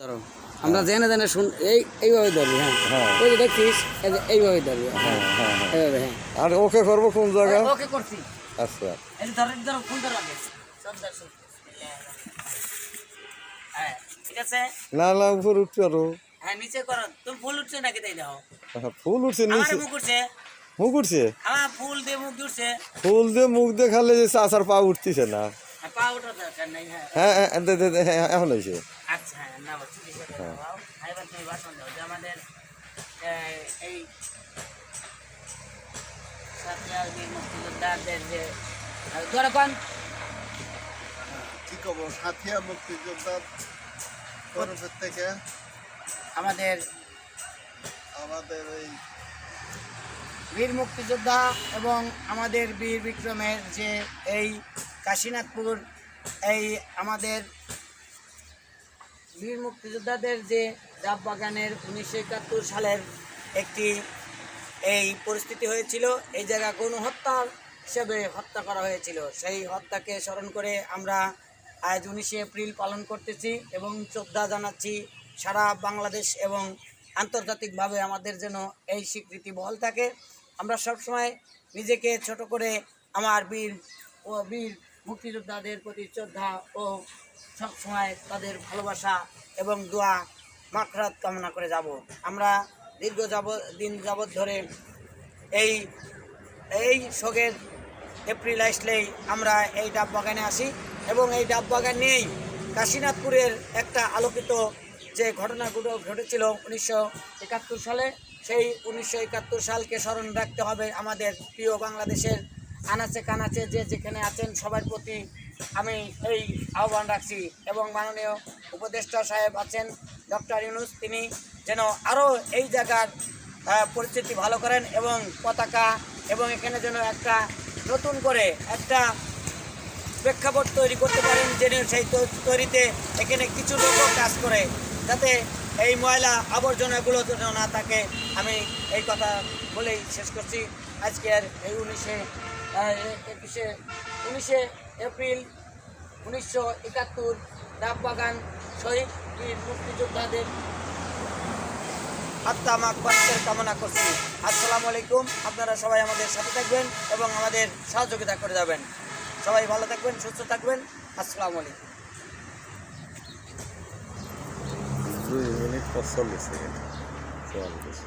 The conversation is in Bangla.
ধরো আমরা জেনে জেনে শুন এই এইভাবে ধরবি হ্যাঁ। হ্যাঁ। ওই যে দেখছিস এইভাবে ধরবি। হ্যাঁ হ্যাঁ হ্যাঁ। এইভাবে হ্যাঁ। আর ওকে করব কোন জায়গা ওকে করছি। আচ্ছা। এই ধরো এই কোন ধরো আগে সব ধরো হ্যাঁ ঠিক আছে? না না উপর উঠছে আরও হ্যাঁ নিচে করো। তুমি ফুল উঠছে নাকি তাই দাও ফুল উঠছে নিচে। মুখ উঠছে? মুখ উঠছে? আমার ফুল দিয়ে মুখ উঠছে ফুল দিয়ে মুখ দেখালে যে চাচার পা উঠতেছে না। হ্যাঁ, হ্যাঁ। হ্যাঁ এখন হয়েছে। আচ্ছা কি সাথিয়া তরফের থেকে? আমাদের আমাদের এই বীর মুক্তিযোদ্ধা এবং আমাদের বীর বিক্রমের যে এই কাশীনাথপুর, এই আমাদের বীর মুক্তিযোদ্ধাদের যে ডাব বাগানের উনিশশো একাত্তর সালের একটি এই পরিস্থিতি হয়েছিল, এই জায়গা গণহত্যা হিসেবে হত্যা করা হয়েছিল। সেই হত্যাকে স্মরণ করে আমরা আজ উনিশে এপ্রিল পালন করতেছি এবং শ্রদ্ধা জানাচ্ছি সারা বাংলাদেশ এবং আন্তর্জাতিকভাবে আমাদের যেন এই স্বীকৃতি বহাল থাকে। আমরা সবসময় নিজেকে ছোট করে আমার বীর ও বীর মুক্তিযোদ্ধাদের প্রতি শ্রদ্ধা ও সবসময় তাদের ভালোবাসা এবং দোয়া মাখরাত কামনা করে যাব। আমরা দীর্ঘ যাব, দিন যাবৎ ধরে এই এই শোকের এপ্রিল আসলেই আমরা এই ডাব বাগানে আসি এবং এই ডাব বাগান নিয়েই কাশীনাথপুরের একটা আলোকিত যে ঘটনাগুলো ঘটেছিল উনিশশো একাত্তর সালে, সেই উনিশশো একাত্তর সালকে স্মরণ রাখতে হবে আমাদের প্রিয় বাংলাদেশের আনাচে কানাচে যে যেখানে আছেন সবার প্রতি আমি এই আহ্বান রাখছি এবং মাননীয় উপদেষ্টা সাহেব আছেন, ডক্টর ইউনুস, তিনি যেন আরও এই জায়গার পরিস্থিতি ভালো করেন এবং পতাকা এবং এখানে যেন একটা নতুন করে একটা প্রেক্ষাপট তৈরি করতে পারেন যেন সেই তৈরিতে এখানে কিছু লোকও কাজ করে, যাতে এই ময়লা আবর্জনাগুলো যেন না থাকে। আমি এই কথা বলেই শেষ করছি। আজকের এই উনিশে একুশে উনিশে এপ্রিল উনিশশো একাত্তর ডাব বাগান শহীদ বীর মুক্তিযোদ্ধাদের। আত্মা মাকবাসের কামনা করছি। আসসালামু আলাইকুম। আপনারা সবাই আমাদের সাথে থাকবেন এবং আমাদের সহযোগিতা করে যাবেন। সবাই ভালো থাকবেন সুস্থ থাকবেন। আসসালামু আলাইকুম। দুই মিনিট পঁচল্লিশ সেকেন্ড। চুয়াল্লিশ।